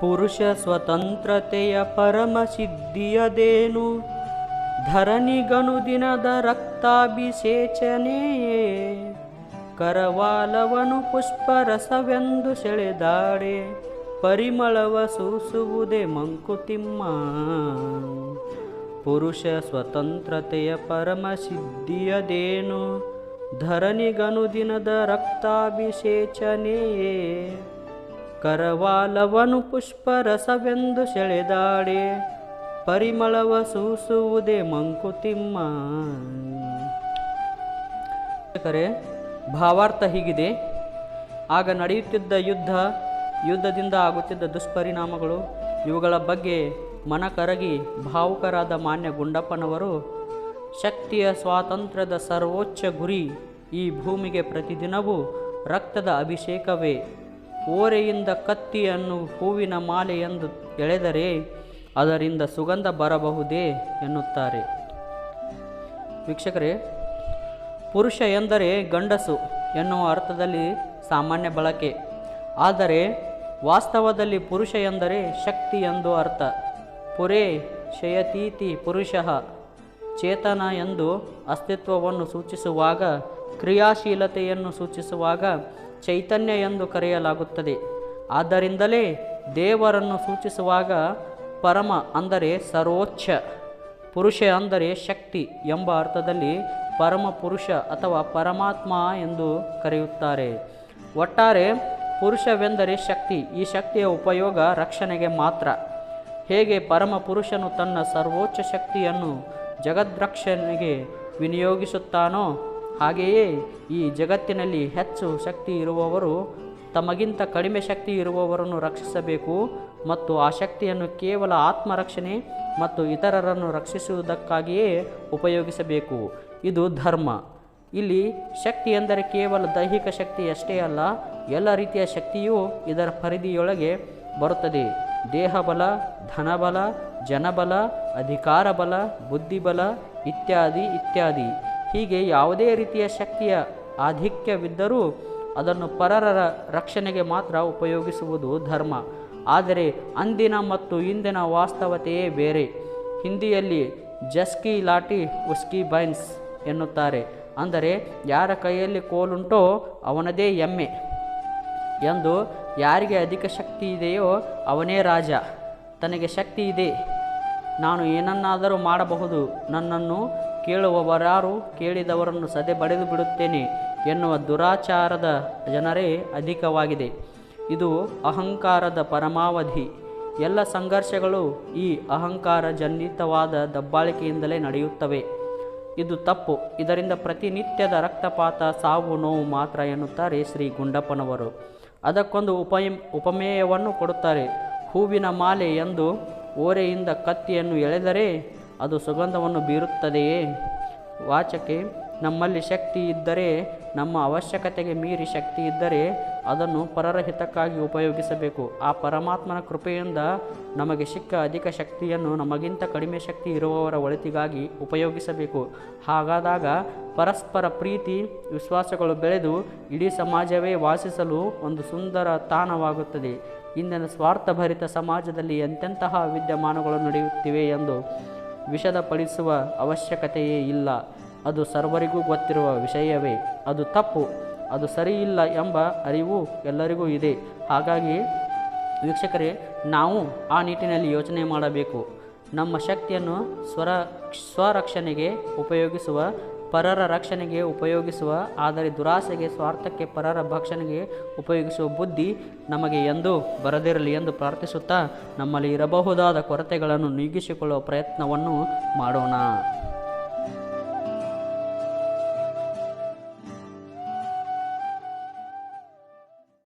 ಪುರುಷ ಸ್ವತಂತ್ರತೆಯ ಪರಮ ಸಿದ್ಧಿಯದೇನು? ಧರಣಿಗನು ದಿನದ ರಕ್ತಾಭಿಷೇಚನೆಯೇ? ಕರವಾಲವನು ಪುಷ್ಪರಸವೆಂದು ಸೆಳೆದಾಡೆ, ಪರಿಮಳವ ಸೂಸುವುದೇ ಮಂಕುತಿಮ್ಮ. ಪುರುಷ ಸ್ವತಂತ್ರತೆಯ ಪರಮ ಸಿದ್ಧಿಯದೇನು? ಧರಣಿಗನು ದಿನದ ರಕ್ತಾಭಿಷೇಚನೆಯೇ? ಕರವಾಲವನು ಪುಷ್ಪರಸವೆಂದು ಸೆಳೆದಾಡೆ, ಪರಿಮಳವ ಸೂಸುವುದೇ ಮಂಕುತಿಮ್ಮ. ಕರೆ ಭಾವಾರ್ಥ ಹೀಗಿದೆ. ಆಗ ನಡೆಯುತ್ತಿದ್ದ ಯುದ್ಧ, ಯುದ್ಧದಿಂದ ಆಗುತ್ತಿದ್ದ ದುಷ್ಪರಿಣಾಮಗಳು, ಇವುಗಳ ಬಗ್ಗೆ ಮನ ಕರಗಿ ಭಾವುಕರಾದ ಮಾನ್ಯ ಗುಂಡಪ್ಪನವರು, ಶಕ್ತಿಯ ಸ್ವಾತಂತ್ರ್ಯದ ಸರ್ವೋಚ್ಚ ಗುರಿ ಈ ಭೂಮಿಗೆ ಪ್ರತಿದಿನವೂ ರಕ್ತದ ಅಭಿಷೇಕವೇ. ಓರೆಯಿಂದ ಕತ್ತಿಯನ್ನು ಹೂವಿನ ಮಾಲೆ ಎಂದು ಎಳೆದರೆ ಅದರಿಂದ ಸುಗಂಧ ಬರಬಹುದೇ ಎನ್ನುತ್ತಾರೆ. ವೀಕ್ಷಕರೇ, ಪುರುಷ ಎಂದರೆ ಗಂಡಸು ಎನ್ನುವ ಅರ್ಥದಲ್ಲಿ ಸಾಮಾನ್ಯ ಬಳಕೆ. ಆದರೆ ವಾಸ್ತವದಲ್ಲಿ ಪುರುಷ ಎಂದರೆ ಶಕ್ತಿ ಎಂದು ಅರ್ಥ. ಪುರೇ ಶಯತೀತಿ ಪುರುಷ. ಚೇತನ ಎಂದು ಅಸ್ತಿತ್ವವನ್ನು ಸೂಚಿಸುವಾಗ, ಕ್ರಿಯಾಶೀಲತೆಯನ್ನು ಸೂಚಿಸುವಾಗ ಚೈತನ್ಯ ಎಂದು ಕರೆಯಲಾಗುತ್ತದೆ. ಆದ್ದರಿಂದಲೇ ದೇವರನ್ನು ಸೂಚಿಸುವಾಗ ಪರಮ ಅಂದರೆ ಸರ್ವೋಚ್ಚ, ಪುರುಷ ಅಂದರೆ ಶಕ್ತಿ ಎಂಬ ಅರ್ಥದಲ್ಲಿ ಪರಮ ಪುರುಷ ಅಥವಾ ಪರಮಾತ್ಮ ಎಂದು ಕರೆಯುತ್ತಾರೆ. ಒಟ್ಟಾರೆ ಪುರುಷವೆಂದರೆ ಶಕ್ತಿ, ಈ ಶಕ್ತಿಯ ಉಪಯೋಗ ರಕ್ಷಣೆಗೆ ಮಾತ್ರ. ಹೇಗೆ ಪರಮ ಪುರುಷನು ತನ್ನ ಸರ್ವೋಚ್ಚ ಶಕ್ತಿಯನ್ನು ಜಗದ್ರಕ್ಷಣೆಗೆ ವಿನಿಯೋಗಿಸುತ್ತಾನೋ? ಹಾಗೆಯೇ ಈ ಜಗತ್ತಿನಲ್ಲಿ ಹೆಚ್ಚು ಶಕ್ತಿ ಇರುವವರು, ತಮಗಿಂತ ಕಡಿಮೆ ಶಕ್ತಿ ಇರುವವರನ್ನು ರಕ್ಷಿಸಬೇಕು ಮತ್ತು ಆ ಶಕ್ತಿಯನ್ನು ಕೇವಲ ಆತ್ಮರಕ್ಷಣೆ ಮತ್ತು ಇತರರನ್ನು ರಕ್ಷಿಸುವುದಕ್ಕಾಗಿಯೇ ಉಪಯೋಗಿಸಬೇಕು. ಇದು ಧರ್ಮ. ಇಲ್ಲಿ ಶಕ್ತಿ ಎಂದರೆ ಕೇವಲ ದೈಹಿಕ ಶಕ್ತಿ ಅಷ್ಟೇ ಅಲ್ಲ, ಎಲ್ಲ ರೀತಿಯ ಶಕ್ತಿಯೂ ಇದರ ಪರಿಧಿಯೊಳಗೆ ಬರುತ್ತದೆ. ದೇಹಬಲ, ಧನಬಲ, ಜನಬಲ ಅಧಿಕಾರ ಬಲ ಬುದ್ಧಿಬಲ ಇತ್ಯಾದಿ ಇತ್ಯಾದಿ. ಹೀಗೆ ಯಾವುದೇ ರೀತಿಯ ಶಕ್ತಿಯ ಆಧಿಕ್ಯವಿದ್ದರೂ ಅದನ್ನು ಪರರ ರಕ್ಷಣೆಗೆ ಮಾತ್ರ ಉಪಯೋಗಿಸುವುದು ಧರ್ಮ. ಆದರೆ ಅಂದಿನ ಮತ್ತು ಇಂದಿನ ವಾಸ್ತವತೆಯೇ ಬೇರೆ. ಹಿಂದಿಯಲ್ಲಿ ಜಸ್ಕಿ ಲಾಟಿ ಉಸ್ಕಿ ಬೈನ್ಸ್ ಎನ್ನುತ್ತಾರೆ. ಅಂದರೆ ಯಾರ ಕೈಯಲ್ಲಿ ಕೋಲುಂಟೋ ಅವನದೇ ಎಮ್ಮೆ ಎಂದು ಯಾರಿಗೆ ಅಧಿಕ ಶಕ್ತಿ ಇದೆಯೋ ಅವನೇ ರಾಜ. ತನಗೆ ಶಕ್ತಿ ಇದೆ. ನಾನು ಏನನ್ನಾದರೂ ಮಾಡಬಹುದು. ನನ್ನನ್ನು ಕೇಳುವವರಾರು ಕೇಳಿದವರನ್ನು ಸದೆ ಬಡಿದು ಬಿಡುತ್ತೇನೆ ಎನ್ನುವ ದುರಾಚಾರದ ಜನರೇ ಅಧಿಕವಾಗಿದೆ. ಇದು ಅಹಂಕಾರದ ಪರಮಾವಧಿ. ಎಲ್ಲ ಸಂಘರ್ಷಗಳು ಈ ಅಹಂಕಾರ ಜನಿತವಾದ ದಬ್ಬಾಳಿಕೆಯಿಂದಲೇ ನಡೆಯುತ್ತವೆ. ಇದು ತಪ್ಪು. ಇದರಿಂದ ಪ್ರತಿನಿತ್ಯದ ರಕ್ತಪಾತ, ಸಾವು, ನೋವು ಮಾತ್ರ ಎನ್ನುತ್ತಾರೆ ಶ್ರೀ ಗುಂಡಪ್ಪನವರು. ಅದಕ್ಕೊಂದು ಉಪಯ, ಉಪಮೇಯವನ್ನು ಕೊಡುತ್ತಾರೆ. ಹೂವಿನ ಮಾಲೆ ಎಂದು ಓರೆಯಿಂದ ಕತ್ತಿಯನ್ನು ಎಳೆದರೆ ಅದು ಸುಗಂಧವನ್ನು ಬೀರುತ್ತದೆಯೇ? ವಾಚಕೆ ನಮ್ಮಲ್ಲಿ ಶಕ್ತಿ ಇದ್ದರೆ ನಮ್ಮ ಅವಶ್ಯಕತೆಗೆ ಮೀರಿ ಶಕ್ತಿ ಇದ್ದರೆ ಅದನ್ನು ಪರರ ಹಿತಕ್ಕಾಗಿ ಉಪಯೋಗಿಸಬೇಕು. ಆ ಪರಮಾತ್ಮನ ಕೃಪೆಯಿಂದ ನಮಗೆ ಸಿಕ್ಕ ಅಧಿಕ ಶಕ್ತಿಯನ್ನು ನಮಗಿಂತ ಕಡಿಮೆ ಶಕ್ತಿ ಇರುವವರ ಒಳಿತಿಗಾಗಿ ಉಪಯೋಗಿಸಬೇಕು. ಹಾಗಾದಾಗ ಪರಸ್ಪರ ಪ್ರೀತಿ, ವಿಶ್ವಾಸಗಳು ಬೆಳೆದು ಇಡೀ ಸಮಾಜವೇ ವಾಸಿಸಲು ಒಂದು ಸುಂದರ ತಾಣವಾಗುತ್ತದೆ. ಇಂದಿನ ಸ್ವಾರ್ಥಭರಿತ ಸಮಾಜದಲ್ಲಿ ಎಂತೆಂತಹ ವಿದ್ಯಮಾನಗಳು ನಡೆಯುತ್ತಿವೆ ಎಂದು ವಿಷದಪಡಿಸುವ ಅವಶ್ಯಕತೆಯೇ ಇಲ್ಲ. ಅದು ಸರ್ವರಿಗೂ ಗೊತ್ತಿರುವ ವಿಷಯವೇ. ಅದು ತಪ್ಪು, ಅದು ಸರಿಯಿಲ್ಲ ಎಂಬ ಅರಿವು ಎಲ್ಲರಿಗೂ ಇದೆ. ಹಾಗಾಗಿ ವೀಕ್ಷಕರೇ, ನಾವು ಆ ನಿಟ್ಟಿನಲ್ಲಿ ಯೋಚನೆ ಮಾಡಬೇಕು. ನಮ್ಮ ಶಕ್ತಿಯನ್ನು ಸ್ವರ, ಸ್ವರಕ್ಷಣೆಗೆ ಉಪಯೋಗಿಸುವ, ಪರರ ರಕ್ಷಣೆಗೆ ಉಪಯೋಗಿಸುವ, ಆದರೆ ದುರಾಸೆಗೆ, ಸ್ವಾರ್ಥಕ್ಕೆ, ಪರರ ಭಕ್ಷಣೆಗೆ ಉಪಯೋಗಿಸುವ ಬುದ್ಧಿ ನಮಗೆ ಎಂದೂ ಬರದಿರಲಿ ಎಂದು ಪ್ರಾರ್ಥಿಸುತ್ತಾ ನಮ್ಮಲ್ಲಿ ಇರಬಹುದಾದ ಕೊರತೆಗಳನ್ನು ನೀಗಿಸಿಕೊಳ್ಳುವ ಪ್ರಯತ್ನವನ್ನು ಮಾಡೋಣ.